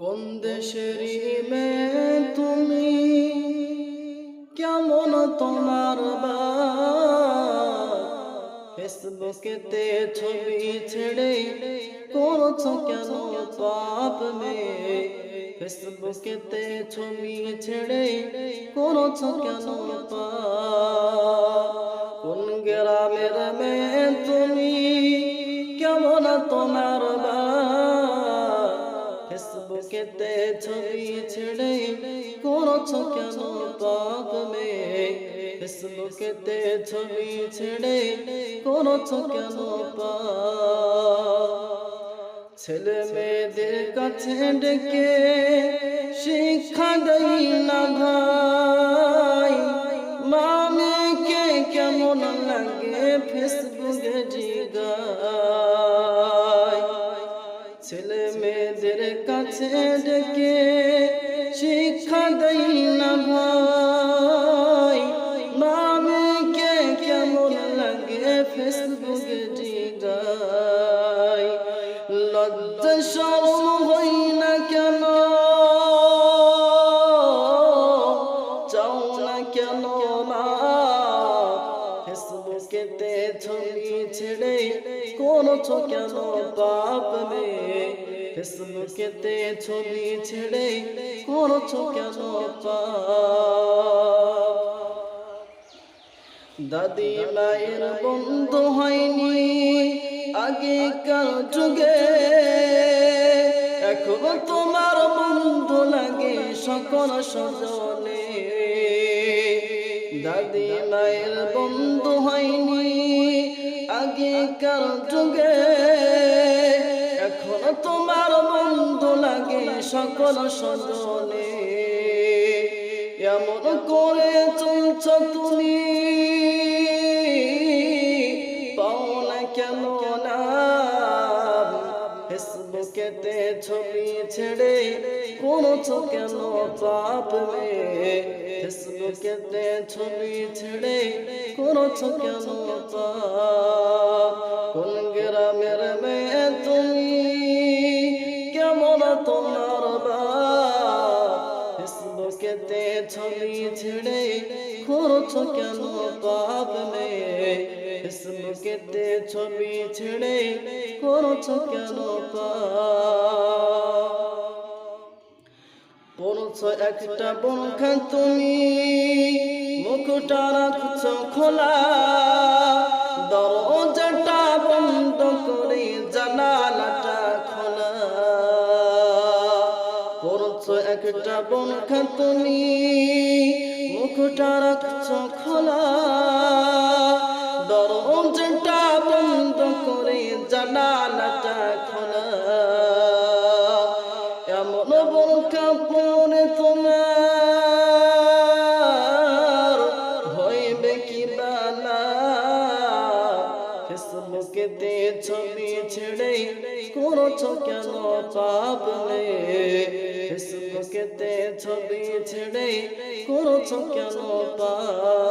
কোন দেশেরই মেয়ে তুমি? কেমন তোমার ফেসবুকেতে ছবি ছেড়ে করছ কেন পাপ মে ফেসবুকেতে ছবি ছেড়ে করছ কেন পাপ? ফেসবুকেতে ছবি ছেড়ে করছ কেন পাপ মে ফেসবুকেতে ছবি ছেড়ে করছ কেন পাপ? ছেলে মেয়েদের কাছে ডেকে শিক্ষা দেই না ভাই। মামিকে কেমন লাগে ফেসবুকে জিগায়? ছেলে মেয়েদের কাছে ফেসবুকে জিগায় লজ্জা শরম হই না কেন চাও না কেন না ফেসবুকেতে ছবি ছেড়ে করছ কেন পাপ মে ফেসবুকেতে ছবি ছেড়ে করছ কেন পাপ দাদি মায়ের বন্ধু হয়নি। আগেকার যুগে এখন তোমার বন্ধু লাগে সকল সজনে দাদি মায়ের বন্ধু হয়নি। আগেকার যুগে এখন তোমার বন্ধু লাগে সকল সজনে এমন করে চলছ তুমি ছবি ছেড়ে করছ কেন পাপ মে ফেসবুকেতে ছবি ছেড়ে করছ কেন পাপ। কোন গ্রামের মেয়ে তুমি? কেমন তোমার বাপ? ফেসবুকেতে ছবি ছেড়ে করছ কেন পাপ মে ফেসবুকেতে ছবি ছেড়ে করছ কেন পড়ছো একটা বনখা তুমি। মুখটা রাখছো খোলা। দরজাটা বন্ধ করে জানালাটা খোলা। পড়ছো একটা বনখা তুমি। মুখটা রাখছো খোলা। জানালাটা খোলা। এমন বোরকা পরে তোমার হইবে কি বালা ফেসবুকেতে ছবি ছেড়ে করছ কেন নে ফেসবুকেতে ছবি ছেড়ে করছ কেন পাপ